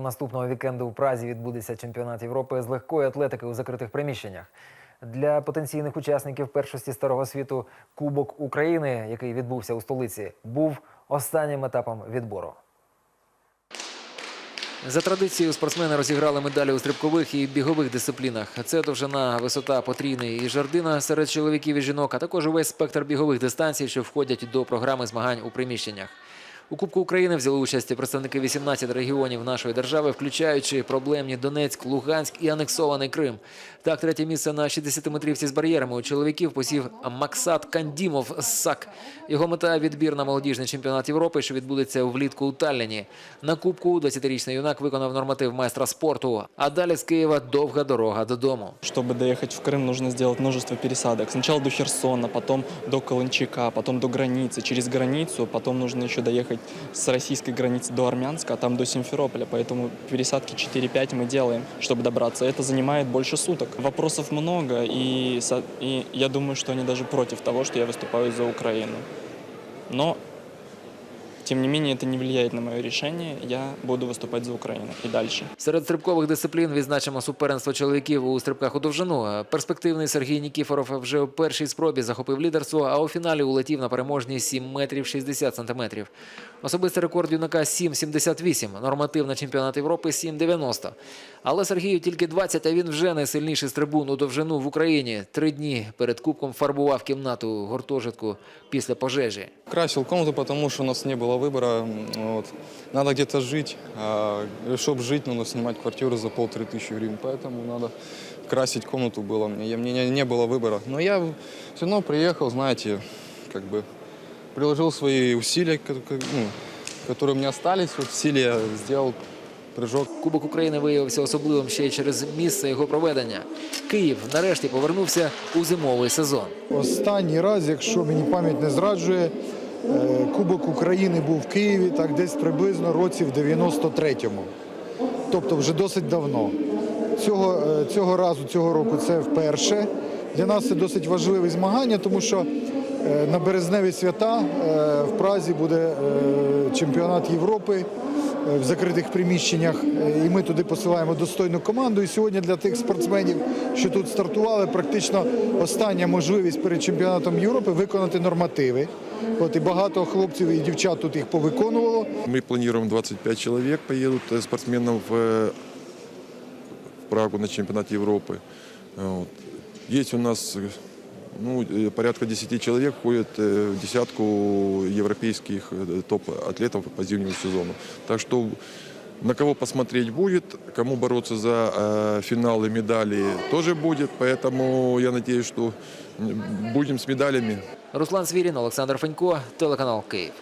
наступного вікенду у Празі відбудеться чемпіонат Європи з легкої атлетики у закритих приміщеннях. Для потенційних учасників першості старого світу Кубок України, який відбувся у столиці, був останнім етапом відбору. За традицією спортсмени розіграли медалі у стрибкових і бігових дисциплінах. Це довжина, висота потрійний і жардина серед чоловіків і жінок, а також увесь спектр бігових дистанцій, що входять до програми змагань у приміщеннях. У Кубку України взяли участь представники 18 регіонів нашої держави, включаючи проблемні Донецьк, Луганськ і анексований Крим. Так, третє місце на 60-метрівці з бар'єрами у чоловіків посів Максат Кандімов з САК. Його мета – відбір на молодіжний чемпіонат Європи, що відбудеться влітку у Талліні. На Кубку 20-річний юнак виконав норматив майстра спорту. А далі з Києва довга дорога додому. Чтобы доехать в Крым, нужно сделать множество пересадок. Сначала до Херсона, потом до Каланчика, потом до границы. Через границу, потом нужно еще доехать с российской границы до Армянска, а там до Симферополя. Поэтому пересадки 4-5 мы делаем, чтобы добраться. Это занимает больше суток. Вопросов много, и, и я думаю, что они даже против того, что я выступаю за Украину. Но, тем не менее, это не влияет на мое решение. Я буду выступать за Украину и дальше. Серед стрибкових дисциплін відзначимо суперенство чоловіків у стрибках у довжину. Перспективний Сергій Нікіфоров вже у першій спробі захопив лідерство, а у фіналі улетів на переможні 7 метрів 60 сантиметрів. Особистий рекорд юнака 7,78, норматив на чемпіонат Європи 7,90. Але Сергію тільки 20, а він вже найсильніший стрибун у довжину в Україні. Три дні перед кубком фарбував кімнату гуртожитку після пожежі. Красил комнату, потому что у нас не было выбора. м, Вот. Надо где-то жить. А чтобы жить, нужно снимать квартиру за полторы тысячи гривен. Поэтому надо красить комнату было мне. Я- Мне не, не было выбора. Но я все равно приехал, знаете, как бы приложил свои усилия, ко- ко- ну, которые у меня остались. Вот в силе я сделал прыжок. Кубок України виявився особливим ще й через місце його проведення. Київ нарешті повернувся у зимовий сезон. Останній раз, якщо мені пам'ять не зраджує, е, Кубок України був в Києві так десь приблизно році в 93-му. Тобто вже досить давно. Цього, е, цього разу, цього року це вперше. Для нас це досить важливе змагання, тому що е, на березневі свята е, в Празі буде е, чемпіонат Європи е, в закритих приміщеннях. Е, І ми туди посилаємо достойну команду. І сьогодні для тих спортсменів, що тут стартували, практично остання можливість перед чемпіонатом Європи виконати нормативи. От і багато хлопців і дівчат тут їх повиконувало. Мы планируем 25 человек поедут э, спортсменов в, э, в Прагу на чемпионат Европы. Вот. Есть у нас э, ну, э, порядка 10 человек входят э, в десятку европейских э, топ-атлетов по зимнему сезону. Так что на кого посмотреть будет, кому бороться за э, финалы медали тоже будет. Поэтому я надеюсь, что м, будем с медалями. Руслан Свірін, Олександр Фенько, телеканал Київ.